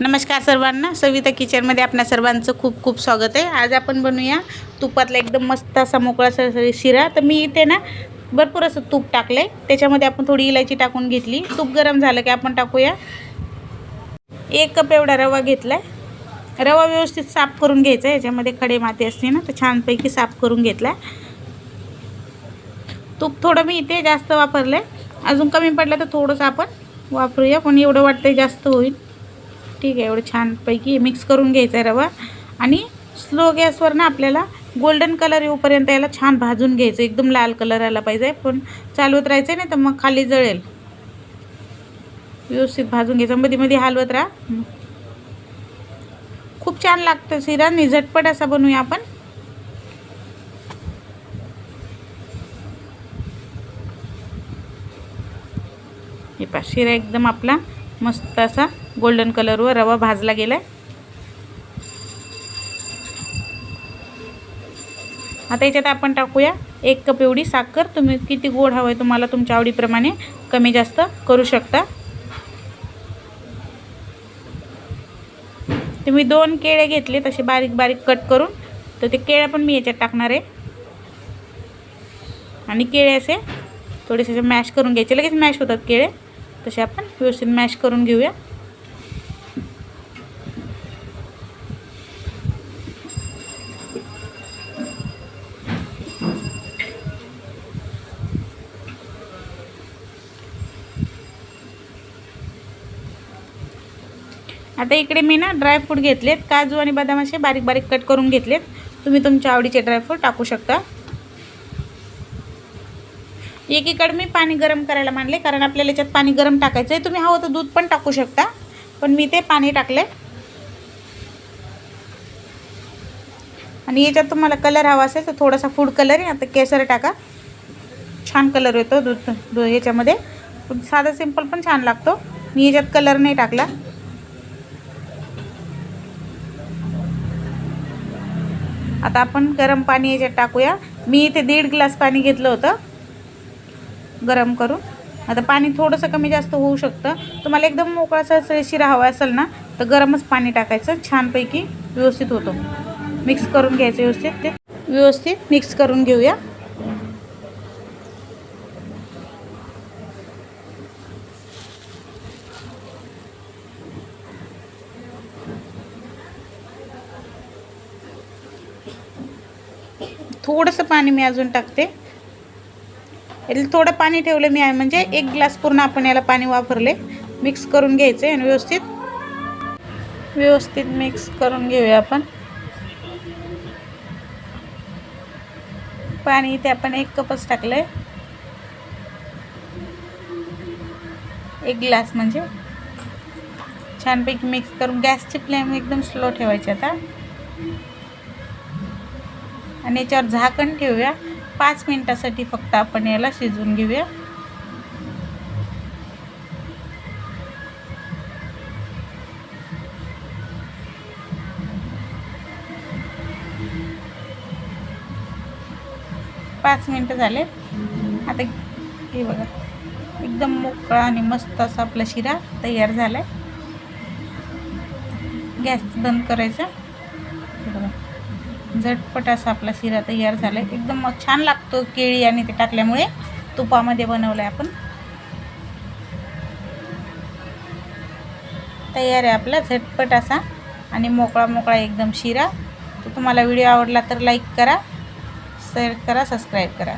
नमस्कार सर्वांना. सविता किचनमध्ये आपल्या सर्वांचं खूप खूप स्वागत आहे. आज आपण बनवूया तुपातला एकदम मस्त असा मोकळा सरसरी शिरा. तर मी इथे ना भरपूर असं तूप टाकलं आहे त्याच्यामध्ये आपण थोडी इलायची टाकून घेतली. तूप गरम झालं की आपण टाकूया. एक कप एवढा रवा घेतला आहे रवा व्यवस्थित साफ करून घ्यायचा आहे. याच्यामध्ये खडे माती असते ना तर छानपैकी साफ करून घेतला तूप थोडं मी इथे जास्त वापरलं आहे अजून कमी पडलं तर थोडंसं आपण वापरूया. पण एवढं वाटतं जास्त होईल. ठीक आहे एवढं छानपैकी मिक्स करून घ्यायचं आहे रवा. आणि स्लो गॅसवर ना आपल्याला गोल्डन कलर येऊपर्यंत याला छान भाजून घ्यायचं. एकदम लाल कलर आला पाहिजे पण चालवत राहायचं नाही तर मग खाली जळेल. व्यवस्थित भाजून घ्यायचं. मध्ये मध्ये हलवत राहा. खूप छान लागतं शिरा. आणि झटपट असा बनवूया आपण. हे पा शिरा एकदम आपला मस्त असा गोल्डन कलरवर रवा भाजला गेला आहे आता याच्यात आपण टाकूया एक कप एवढी साखर. तुम्ही किती गोड हवं आहे तुम्हाला तुमच्या आवडीप्रमाणे कमी जास्त करू शकता. तुम्ही दोन केळे घेतले तसे बारीक बारीक कट करून तर ते केळ्या पण मी याच्यात टाकणार आहे. आणि केळे असे थोडेसे मॅश करून घ्यायचे. लगेच मॅश होतात केळे. तसे आपण व्यवस्थित मॅश करून घेऊया. आता इकडे मी ना ड्रायफ्रूट घेतलेत. काजू आणि बदाम असे बारीक बारीक कट करून घेतलेत. तुम्ही तुमच्या आवडीचे ड्रायफ्रूट टाकू शकता. एकीकडे मी पाणी गरम करायला मांडले कारण आपल्याला याच्यात पाणी गरम टाकायचं आहे तुम्ही हवं तर दूध पण टाकू शकता. पण मी ते पाणी टाकले आणि याच्यात तुम्हाला कलर हवा असेल तर थोडासा फूड कलर आहे. आता केसर टाका. छान कलर येतो दूध याच्यामध्ये. पण साधा सिंपल पण छान लागतो. मी याच्यात कलर नाही टाकला. आता आपण गरम पाणी याच्यात टाकूया. मी इथे दीड ग्लास पाणी घेतलं होतं. गरम करून. आता पाणी थोडंसं कमी जास्त होऊ शकतं. तुम्हाला एकदम मोकळासा शिरा हवा असेल ना तर गरमच पाणी टाकायचं. छानपैकी व्यवस्थित होतो. मिक्स करून घ्यायचं व्यवस्थित ते. व्यवस्थित मिक्स करून घेऊया. थोडंसं पाणी मी अजून टाकते. थोडं पाणी ठेवलं मी आहे म्हणजे एक ग्लास पूर्ण आपण याला पाणी वापरले. मिक्स करून घ्यायचं आणि व्यवस्थित. व्यवस्थित मिक्स करून घेऊया आपण. पाणी इथे आपण एक कपच टाकलं आहे एक ग्लास म्हणजे. छानपैकी मिक्स करून गॅसची फ्लेम एकदम स्लो ठेवायची आता. आणि याच्यावर झाकण ठेवूया. पाच मिनटासाठी फक्त आपण याला शिजवून घेऊया. पाच मिनटं झाले. आता हे बघा एकदम मोकळा आणि मस्त असा आपला शिरा तयार झाला आहे गॅस बंद करायचा. बघा. झटपट असा आपला शिरा तयार झाला आहे एकदम छान लागतो केळी आणि ते टाकल्यामुळे. तुपामध्ये बनवलं आहे आपण. तयार आहे आपला झटपट असा. आणि मोकळा मोकळा एकदम शिरा. तर तुम्हाला व्हिडिओ आवडला तर लाईक करा शेअर करा सबस्क्राईब करा.